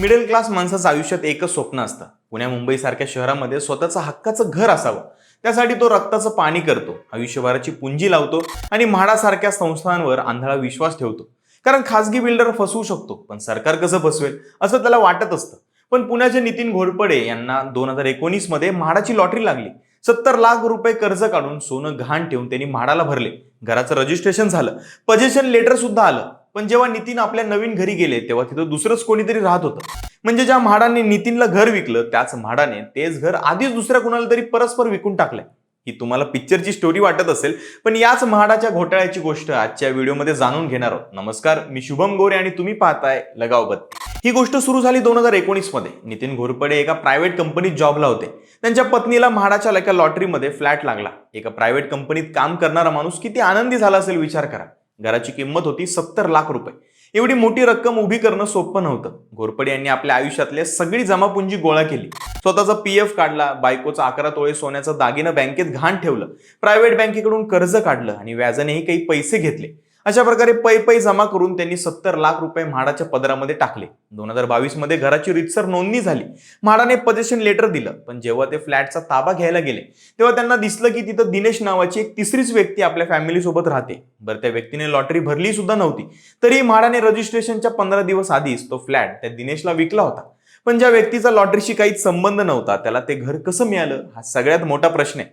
Middle class माणसाचं आयुष्यात एकच स्वप्न असतं. पुण्या मुंबईसारख्या शहरामध्ये स्वतःचं हक्काचं घर असावं. त्यासाठी तो रक्ताचं पाणी करतो आयुष्यभराची पुंजी लावतो आणि म्हाडासारख्या संस्थांवर आंधळा विश्वास ठेवतो. कारण खासगी बिल्डर फसवू शकतो पण सरकार कसं फसवेल असं त्याला वाटत असतं. पण पुण्याचे नितीन घोरपडे यांना दोन हजार एकोणीसमध्ये म्हाडाची लॉटरी लागली. सत्तर लाख रुपये कर्ज काढून सोनं घाण ठेवून त्यांनी म्हाडाला भरले. घराचं रजिस्ट्रेशन झालं. पजेशन लेटर सुद्धा आलं. पण जेव्हा नितीन आपल्या नवीन घरी गेले तेव्हा तिथं दुसरंच कोणीतरी राहत होतं. म्हणजे ज्या म्हाडाने नितीनला घर विकलं त्याच म्हाडाने तेच घर आधीच दुसऱ्या कुणाला तरी परस्पर विकून टाकलंय. ही तुम्हाला पिक्चरची स्टोरी वाटत असेल पण याच म्हाडाच्या घोटाळ्याची गोष्ट आजच्या व्हिडिओमध्ये जाणून घेणार आहोत. नमस्कार मी शुभम गोरे आणि तुम्ही पाहताय लगावबत ही गोष्ट सुरू झाली दोन हजार एकोणीसमध्ये नितीन घोरपडे एका प्रायव्हेट कंपनीत जॉबला होते. त्यांच्या पत्नीला म्हाडाच्या एका लॉटरीमध्ये फ्लॅट लागला. एका प्रायव्हेट कंपनीत काम करणारा माणूस किती आनंदी झाला असेल विचार करा. घराची किंमत होती सत्तर लाख रुपये. एवढी मोठी रक्कम उभी करणं सोपं नव्हतं. घोरपडे यांनी आपल्या आयुष्यातल्या सगळी जमापुंजी गोळा केली. स्वतःचा पी एफ काढला बायकोचा अकरा तोळे सोन्याचं दागिनं बँकेत घाण ठेवलं. प्रायव्हेट बँकेकडून कर्ज काढलं आणि व्याजानेही काही पैसे घेतले. अशा प्रकारे पै पै जमा करून त्यांनी सत्तर लाख रुपये म्हाडाच्या पदरामध्ये टाकले. दोन हजार बावीसमध्ये घराची रितसर नोंदणी झाली. म्हाडाने पजेशन लेटर दिलं. पण जेव्हा ते फ्लॅटचा ताबा घ्यायला गेले तेव्हा त्यांना दिसलं की तिथं दिनेश नावाची एक तिसरीच व्यक्ती आपल्या फॅमिली सोबत राहते. बरं त्या व्यक्तीने लॉटरी भरली सुद्धा नव्हती. तरी म्हाडाने रजिस्ट्रेशनच्या पंधरा दिवस आधीच तो फ्लॅट त्या दिनेशला विकला होता. पण ज्या व्यक्तीचा लॉटरीशी काहीच संबंध नव्हता त्याला ते घर कसं मिळालं? हा सगळ्यात मोठा प्रश्न आहे.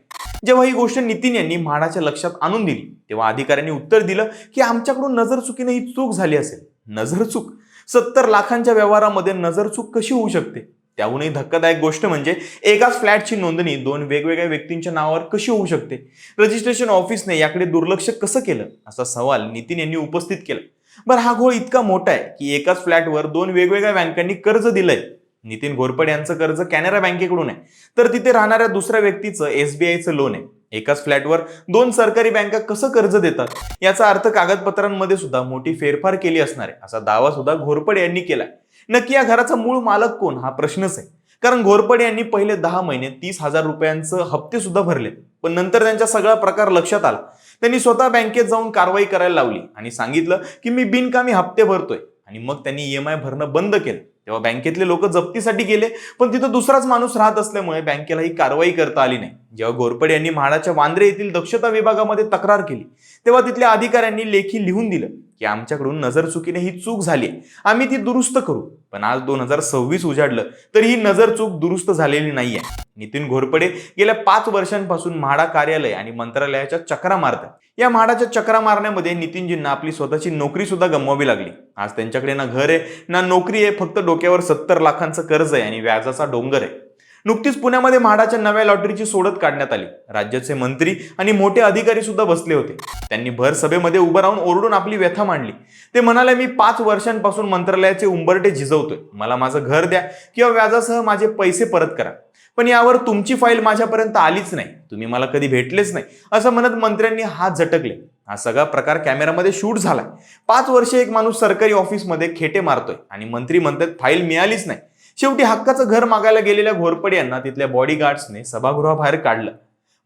जेव्हा ही गोष्ट नितीन यांनी म्हाडाच्या लक्षात आणून दिली तेव्हा अधिकाऱ्यांनी उत्तर दिलं की आमच्याकडून नजर चुकीने ही चूक झाली असेल. नजर चूक सत्तर लाखांच्या व्यवहारामध्ये नजर चूक कशी होऊ शकते? त्याहूनही धक्कादायक गोष्ट म्हणजे एकाच फ्लॅटची नोंदणी दोन वेगवेगळ्या व्यक्तींच्या नावावर कशी होऊ शकते? रजिस्ट्रेशन ऑफिसने याकडे दुर्लक्ष कसं केलं? असा सवाल नितीन यांनी उपस्थित केला. बरं हा घोळ इतका मोठा आहे की एकाच फ्लॅटवर दोन वेगवेगळ्या बँकांनी कर्ज दिलंय. नितीन घोरपड यांचं कर्ज कॅनरा बँकेकडून आहे. तर तिथे राहणाऱ्या दुसऱ्या व्यक्तीचं एसबीआयचं लोन आहे. एकाच फ्लॅटवर दोन सरकारी बँका कसं कर्ज देतात? याचा अर्थ कागदपत्रांमध्ये सुद्धा मोठी फेरफार केली असणार आहे. असा दावा सुद्धा घोरपड यांनी केलाय. नक्की या घराचा मूळ मालक कोण? हा प्रश्नच आहे. कारण घोरपडे यांनी पहिले दहा महिने तीस हजार रुपयांचं हप्ते सुद्धा भरले पण नंतर त्यांचा सगळा प्रकार लक्षात आला. त्यांनी स्वतः बँकेत जाऊन कारवाई करायला लावली आणि सांगितलं की मी बिनकामी हप्ते भरतोय. आणि मग त्यांनी ई एम आय भरणं बंद केलं. तेव्हा बँकेतले लोक जप्तीसाठी गेले पण तिथं दुसराच माणूस राहत असल्यामुळे बँकेला ही कारवाई करता आली नाही. जेव्हा घोरपडे यांनी म्हाडाच्या वांद्रे येथील दक्षता विभागामध्ये तक्रार केली तेव्हा तिथल्या अधिकाऱ्यांनी लेखी लिहून दिलं की आमच्याकडून नजर चुकीने ही चूक झाली आम्ही ती दुरुस्त करू. पण आज दोन हजार सव्वीस उजाडलं तरी ही नजर चूक दुरुस्त झालेली नाहीये. नितीन घोरपडे गेल्या पाच वर्षांपासून म्हाडा कार्यालय आणि मंत्रालयाच्या चक्रा मारतात. या म्हाडाच्या चक्रा मारण्यामध्ये नितीनजींना आपली स्वतःची नोकरी सुद्धा गमवावी लागली. आज त्यांच्याकडे ना घर आहे ना नोकरी आहे फक्त डोक्यावर सत्तर लाखांचं कर्ज आहे आणि व्याजाचा डोंगर आहे. नुकतीच पुण्यामध्ये म्हाडाच्या नव्या लॉटरीची सोडत काढण्यात आली. राज्याचे मंत्री आणि मोठे अधिकारी सुद्धा बसले होते. त्यांनी भर सभेमध्ये उभं राहून ओरडून आपली व्यथा मांडली. ते म्हणाले मी पाच वर्षांपासून मंत्रालयाचे उंबरटे झिजवतोय. मला माझं घर द्या किंवा व्याजासह माझे पैसे परत करा. पण यावर तुमची फाईल माझ्यापर्यंत आलीच नाही. तुम्ही मला कधी भेटलेच नाही. असं म्हणत मंत्र्यांनी हात झटकले. हा सगळा प्रकार कॅमेरामध्ये शूट झालाय. पाच वर्षे एक माणूस सरकारी ऑफिसमध्ये खेटे मारतोय आणि मंत्री म्हणतात फाईल मिळालीच नाही. शेवटी हक्काचं घर मागायला गेलेल्या घोरपडे यांना तिथल्या बॉडीगार्ड्सने सभागृहाबाहेर काढलं.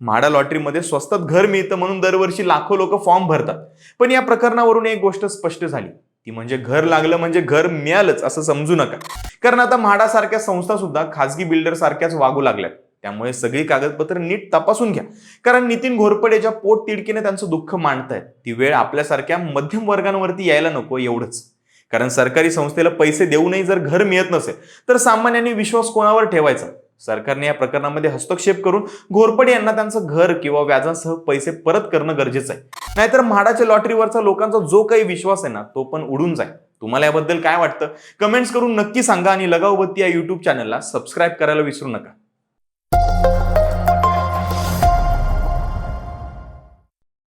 म्हाडा लॉटरीमध्ये स्वस्तात घर मिळतं म्हणून दरवर्षी लाखो लोक फॉर्म भरतात. पण या प्रकरणावरून एक गोष्ट स्पष्ट झाली. ती म्हणजे घर लागलं म्हणजे घर मिळालंच असं समजू नका. कारण आता म्हाडासारख्या संस्था सुद्धा खासगी बिल्डर सारख्याच वागू लागल्यात. त्यामुळे सगळी कागदपत्र नीट तपासून घ्या. कारण नितीन घोरपडेच्या पोट तिडकीने त्यांचं दुःख मांडतायत ती वेळ आपल्यासारख्या मध्यम वर्गांवरती यायला नको एवढंच. कारण सरकारी संस्थेला पैसे देऊनही जर घर मिळत नसेल तर सामान्यांनी विश्वास कोणावर ठेवायचा? सरकारने या प्रकरणामध्ये हस्तक्षेप करून घोरपडे यांना त्यांचं घर किंवा व्याजासह पैसे परत करणं गरजेचं आहे. नाहीतर म्हाडाच्या लॉटरीवरचा लोकांचा जो काही विश्वास आहे ना तो पण उडून जाईल. तुम्हाला याबद्दल काय वाटतं? कमेंट्स करून नक्की सांगा आणि लगावबत्ती या युट्यूब चॅनलला सबस्क्राईब करायला विसरू नका.